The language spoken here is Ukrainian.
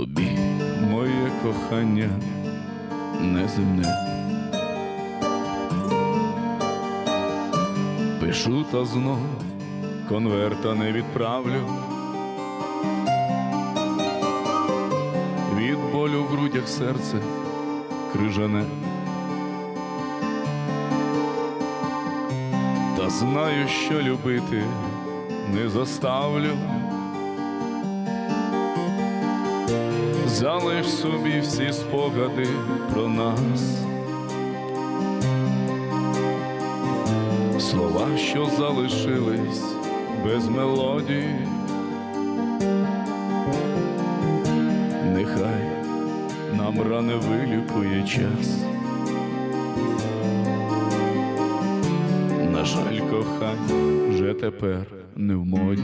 тобі, моє кохання неземне. Пишу та знов конверта не відправлю. Від болю в грудях серце крижане. Та знаю, що любити не заставлю. Залиш собі всі спогади про нас. Слова, що залишились без мелодії. Нехай нам ране вилікує час. На жаль, кохання вже тепер не в моді.